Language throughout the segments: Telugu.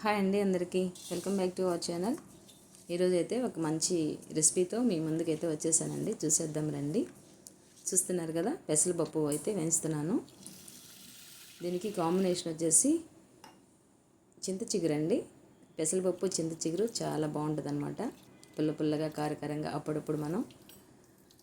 హాయ్ అండి అందరికీ. Welcome back to our channel. ఈరోజు అయితే ఒక మంచి రెసిపీతో మీ ముందుకైతే వచ్చేసానండి. చూసేద్దాం రండి. చూస్తున్నారు కదా పెసరపప్పు అయితే వేస్తున్నాను. దీనికి కాంబినేషన్ వచ్చేసి చింత చిగురండి పెసరపప్పు చింత చిగురు చాలా బాగుంటుంది అనమాట పుల్ల పుల్లగా కారకారంగా అప్పుడప్పుడు మనం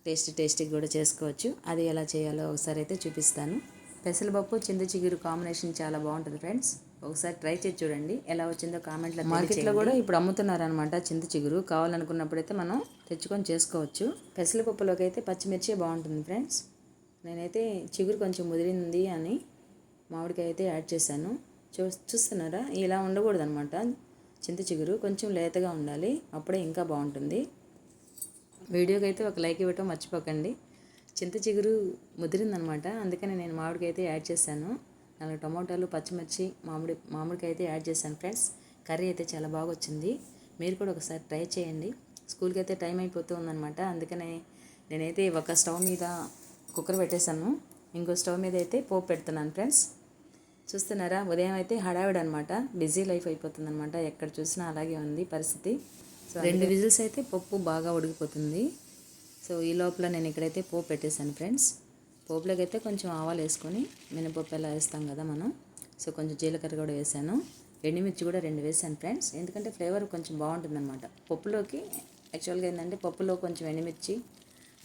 టేస్ట్ టేస్టీ కూడా చేసుకోవచ్చు. అది ఎలా చేయాలో ఒకసారి అయితే చూపిస్తాను. పెసరపప్పు చింత చిగురు కాంబినేషన్ చాలా బాగుంటుంది ఫ్రెండ్స్ ఒకసారి ట్రై చేసి చూడండి ఎలా వచ్చిందో కామెంట్లో మార్కెట్లో కూడా ఇప్పుడు అమ్ముతున్నారనమాట చింత చిగురు. కావాలనుకున్నప్పుడైతే మనం తెచ్చుకొని చేసుకోవచ్చు. పెసరపప్పులోకి అయితే పచ్చిమిర్చి బాగుంటుంది ఫ్రెండ్స్ నేనైతే చిగురు కొంచెం ముదిరింది అని మామిడికాయ అయితే యాడ్ చేశాను. చూ చూస్తున్నారా? ఇలా ఉండకూడదు అనమాట చింత చిగురు కొంచెం లేతగా ఉండాలి అప్పుడే ఇంకా బాగుంటుంది. వీడియోకి అయితే ఒక లైక్ ఇవ్వటం మర్చిపోకండి. చింత చిగురు ముదిరిందనమాట. అందుకని నేను మామిడికాయ అయితే యాడ్ చేశాను. నాలుగు టమోటాలు పచ్చిమిర్చి మామిడి మామిడికాయ అయితే యాడ్ చేశాను ఫ్రెండ్స్. కర్రీ అయితే చాలా బాగా వచ్చింది మీరు కూడా ఒకసారి ట్రై చేయండి. స్కూల్కి అయితే టైం అయిపోతూ ఉందనమాట. అందుకనే నేనైతే ఒక స్టవ్ మీద కుక్కర్ పెట్టేశాను. ఇంకో స్టవ్ మీద అయితే పోపు పెడుతున్నాను ఫ్రెండ్స్. చూస్తున్నారా? ఉదయం అయితే హడావిడి అనమాట బిజీ లైఫ్ అయిపోతుంది అనమాట ఎక్కడ చూసినా అలాగే ఉంది పరిస్థితి. సో రెండు విజిల్స్ అయితే పప్పు బాగా ఉడికిపోతుంది. సో ఈ లోపల నేను ఇక్కడైతే పోపు పెట్టేశాను ఫ్రెండ్స్. పోపులోకి అయితే కొంచెం ఆవాలు వేసుకొని మినపప్పు ఎలా వేస్తాం కదా మనం. సో కొంచెం జీలకర్ర కూడా వేసాను. ఎండుమిర్చి కూడా రెండు వేసాను ఫ్రెండ్స్. ఎందుకంటే ఫ్లేవర్ కొంచెం బాగుంటుంది అనమాట పప్పులోకి యాక్చువల్గా ఏంటంటే పప్పులో కొంచెం ఎండుమిర్చి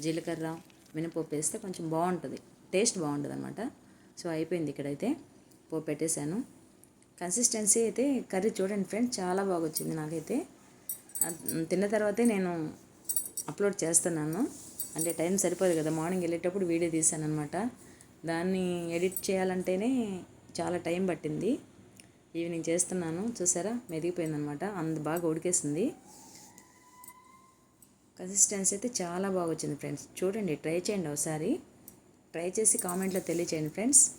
జీలకర్ర మినపప్పు వేస్తే కొంచెం బాగుంటుంది. టేస్ట్ బాగుంటుంది అనమాట సో అయిపోయింది ఇక్కడైతే పోపు పెట్టేశాను. కన్సిస్టెన్సీ అయితే కర్రీ చూడండి ఫ్రెండ్స్ చాలా బాగా వచ్చింది నాకైతే తిన్న తర్వాతే నేను అప్లోడ్ చేస్తున్నాను. అంటే టైం సరిపోదు కదా మార్నింగ్ వెళ్ళేటప్పుడు వీడియో తీశాను అనమాట దాన్ని ఎడిట్ చేయాలంటేనే చాలా టైం పట్టింది. ఈవినింగ్ చేస్తున్నాను. చూసారా? మెరిగిపోయిందనమాట అంత బాగా ఉడికేసింది. కన్సిస్టెన్సీ అయితే చాలా బాగా వచ్చింది ఫ్రెండ్స్. చూడండి ట్రై చేయండి ఒకసారి. ట్రై చేసి కామెంట్లో తెలియచేయండి ఫ్రెండ్స్.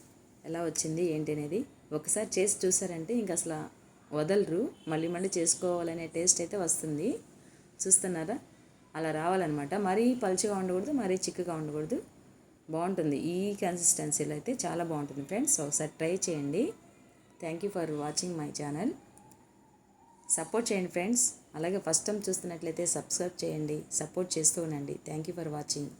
ఎలా వచ్చింది ఏంటి అనేది. ఒకసారి చేసి చూసారంటే ఇంక అసలు వదలరు. మళ్ళీ మళ్ళీ చేసుకోవాలనే టేస్ట్ అయితే వస్తుంది. చూస్తున్నారా? అలా రావాలన్నమాట. మరీ పలుచగా ఉండకూడదు మరీ చిక్కగా ఉండకూడదు. బాగుంటుంది. ఈ కన్సిస్టెన్సీలో అయితే చాలా బాగుంటుంది ఫ్రెండ్స్. ఒకసారి ట్రై చేయండి. Thank you for watching my channel support చేయండి ఫ్రెండ్స్. అలాగే ఫస్ట్ టైం చూస్తున్నట్లయితే సబ్స్క్రైబ్ చేయండి. సపోర్ట్ చేస్తూ ఉండండి. Thank you for watching